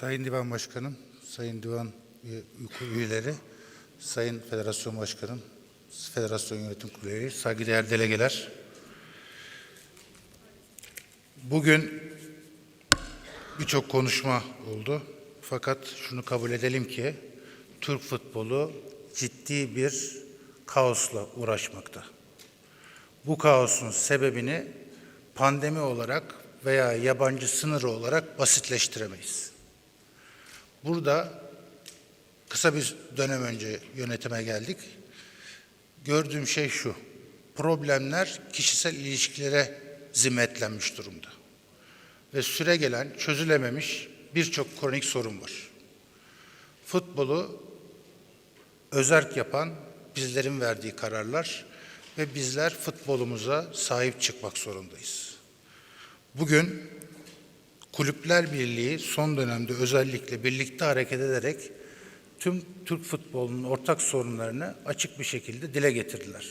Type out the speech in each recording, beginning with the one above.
Sayın Divan Başkanım, Sayın Divan üye- üyeleri, Sayın Federasyon Başkanım, Federasyon Yönetim Kurulu üyeleri, saygıdeğer delegeler. Bugün birçok konuşma oldu. Fakat şunu kabul edelim ki Türk futbolu ciddi bir kaosla uğraşmakta. Bu kaosun sebebini pandemi olarak veya yabancı sınırı olarak basitleştiremeyiz. Burada kısa bir dönem önce yönetime geldik. Gördüğüm şey şu. Problemler kişisel ilişkilere zimmetlenmiş durumda. Ve süre gelen çözülememiş birçok kronik sorun var. Futbolu özerk yapan bizlerin verdiği kararlar ve bizler futbolumuza sahip çıkmak zorundayız. Bugün Kulüpler Birliği son dönemde özellikle birlikte hareket ederek tüm Türk futbolunun ortak sorunlarını açık bir şekilde dile getirdiler.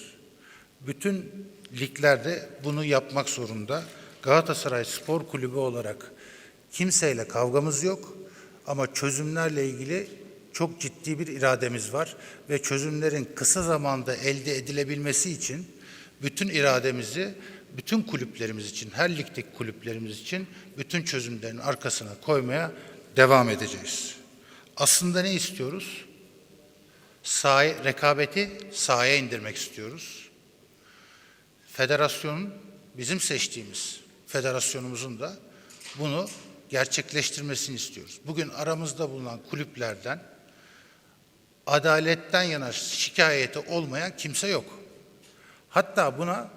Bütün liglerde bunu yapmak zorunda. Galatasaray Spor Kulübü olarak kimseyle kavgamız yok ama çözümlerle ilgili çok ciddi bir irademiz var ve çözümlerin kısa zamanda elde edilebilmesi için bütün irademizi bütün kulüplerimiz için, her ligdeki kulüplerimiz için bütün çözümlerin arkasına koymaya devam edeceğiz. Aslında ne istiyoruz? Sahaya, rekabeti sahaya indirmek istiyoruz. Federasyonun, bizim seçtiğimiz federasyonumuzun da bunu gerçekleştirmesini istiyoruz. Bugün aramızda bulunan kulüplerden adaletten yana şikayeti olmayan kimse yok. Hatta buna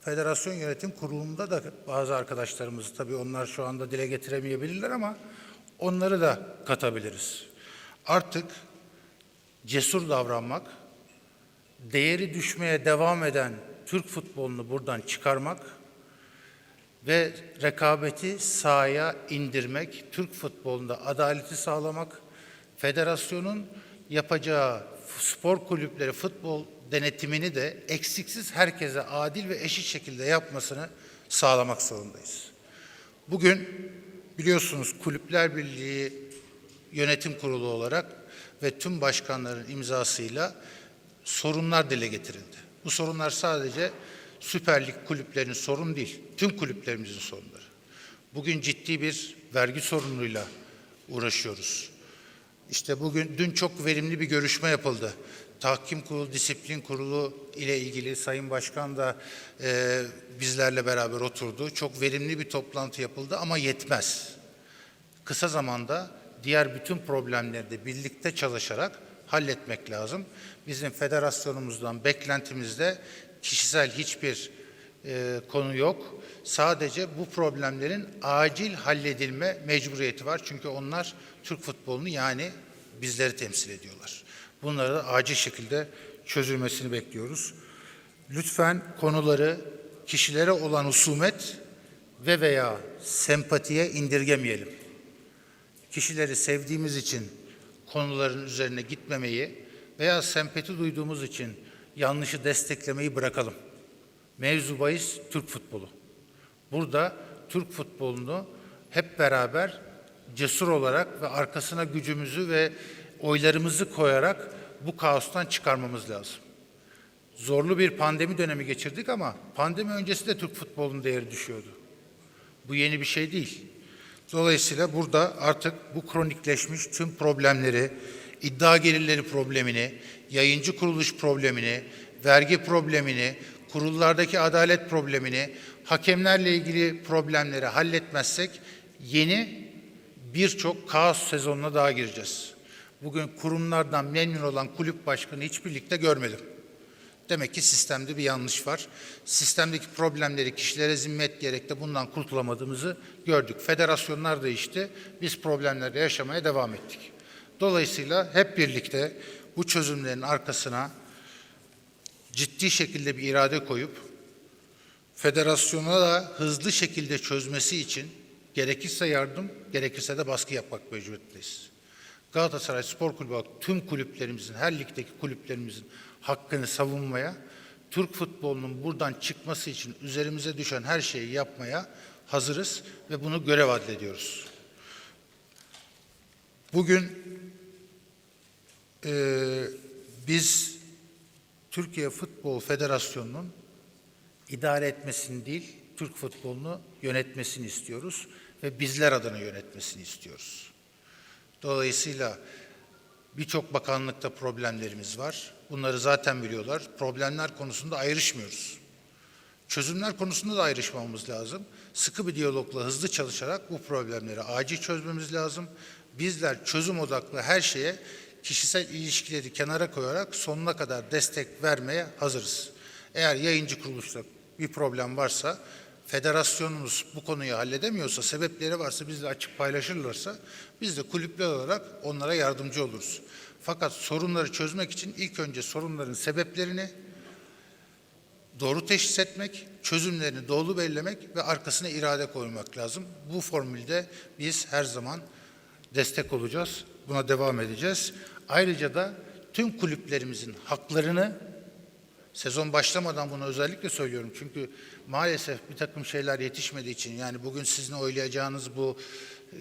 Federasyon Yönetim Kurulu'nda da bazı arkadaşlarımız tabii onlar şu anda dile getiremeyebilirler ama onları da katabiliriz. Artık cesur davranmak, değeri düşmeye devam eden Türk futbolunu buradan çıkarmak ve rekabeti sahaya indirmek, Türk futbolunda adaleti sağlamak, federasyonun yapacağı spor kulüpleri futbol denetimini de eksiksiz herkese adil ve eşit şekilde yapmasını sağlamak zorundayız. Bugün biliyorsunuz Kulüpler Birliği Yönetim Kurulu olarak ve tüm başkanların imzasıyla sorunlar dile getirildi. Bu sorunlar sadece Süper Lig kulüplerinin sorun değil, tüm kulüplerimizin sorunları. Bugün ciddi bir vergi sorunuyla uğraşıyoruz. İşte bugün, dün çok verimli bir görüşme yapıldı. Tahkim Kurulu, Disiplin Kurulu ile ilgili Sayın Başkan da e, bizlerle beraber oturdu. Çok verimli bir toplantı yapıldı ama yetmez. Kısa zamanda diğer bütün problemleri de birlikte çalışarak halletmek lazım. Bizim federasyonumuzdan beklentimizde kişisel hiçbir e, konu yok. Sadece bu problemlerin acil halledilme mecburiyeti var. Çünkü onlar Türk futbolunu yani bizleri temsil ediyorlar. Bunları da acil şekilde çözülmesini bekliyoruz. Lütfen konuları kişilere olan husumet ve veya sempatiye indirgemeyelim. Kişileri sevdiğimiz için konuların üzerine gitmemeyi veya sempati duyduğumuz için yanlışı desteklemeyi bırakalım. Mevzu bahis Türk futbolu. Burada Türk futbolunu hep beraber cesur olarak ve arkasına gücümüzü ve oylarımızı koyarak bu kaostan çıkarmamız lazım. Zorlu bir pandemi dönemi geçirdik ama pandemi öncesi de Türk futbolunun değeri düşüyordu. Bu yeni bir şey değil. Dolayısıyla burada artık bu kronikleşmiş tüm problemleri, iddia gelirleri problemini, yayıncı kuruluş problemini, vergi problemini, kurullardaki adalet problemini, hakemlerle ilgili problemleri halletmezsek yeni birçok kaos sezonuna daha gireceğiz. Bugün kurumlardan memnun olan kulüp başkanı hiç birlikte görmedim. Demek ki sistemde bir yanlış var. Sistemdeki problemleri kişilere zimmet diyerek de bundan kurtulamadığımızı gördük. Federasyonlar değişti. Biz problemlerle yaşamaya devam ettik. Dolayısıyla hep birlikte bu çözümlerin arkasına ciddi şekilde bir irade koyup federasyona da hızlı şekilde çözmesi için gerekirse yardım, gerekirse de baskı yapmak mecburiyetindeyiz. Galatasaray Spor Kulübü tüm kulüplerimizin, her ligdeki kulüplerimizin hakkını savunmaya, Türk futbolunun buradan çıkması için üzerimize düşen her şeyi yapmaya hazırız ve bunu görev adlediyoruz. Bugün eee, biz Türkiye Futbol Federasyonu'nun idare etmesini değil, Türk futbolunu yönetmesini istiyoruz ve bizler adına yönetmesini istiyoruz. Dolayısıyla birçok bakanlıkta problemlerimiz var. Bunları zaten biliyorlar. Problemler konusunda ayrışmıyoruz. Çözümler konusunda da ayrışmamız lazım. Sıkı bir diyalogla hızlı çalışarak bu problemleri acil çözmemiz lazım. Bizler çözüm odaklı her şeye kişisel ilişkileri kenara koyarak sonuna kadar destek vermeye hazırız. Eğer yayıncı kuruluşta bir problem varsa, federasyonumuz bu konuyu halledemiyorsa, sebepleri varsa bizle açık paylaşırlarsa biz de kulüpler olarak onlara yardımcı oluruz. Fakat sorunları çözmek için ilk önce sorunların sebeplerini doğru teşhis etmek, çözümlerini doğru belirlemek ve arkasına irade koymak lazım. Bu formülde biz her zaman destek olacağız. Buna devam edeceğiz. Ayrıca da tüm kulüplerimizin haklarını sezon başlamadan bunu özellikle söylüyorum. Çünkü maalesef bir takım şeyler yetişmediği için yani bugün sizin oylayacağınız bu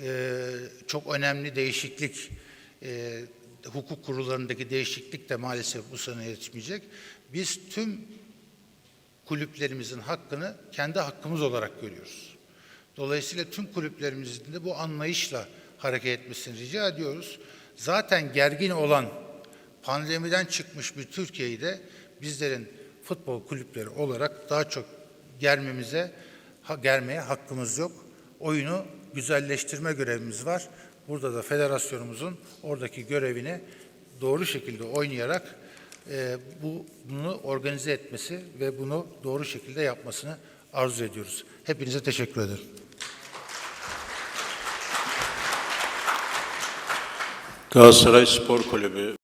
e, çok önemli değişiklik e, hukuk kurullarındaki değişiklik de maalesef bu sene yetişmeyecek. Biz tüm kulüplerimizin hakkını kendi hakkımız olarak görüyoruz. Dolayısıyla tüm kulüplerimizin de bu anlayışla hareket etmesini rica ediyoruz. Zaten gergin olan pandemiden çıkmış bir Türkiye'yi de bizlerin futbol kulüpleri olarak daha çok germemize, ha, germeye hakkımız yok. Oyunu güzelleştirme görevimiz var. Burada da federasyonumuzun oradaki görevini doğru şekilde oynayarak e, bu bunu organize etmesi ve bunu doğru şekilde yapmasını arzu ediyoruz. Hepinize teşekkür ederim. Galatasaray Spor Kulübü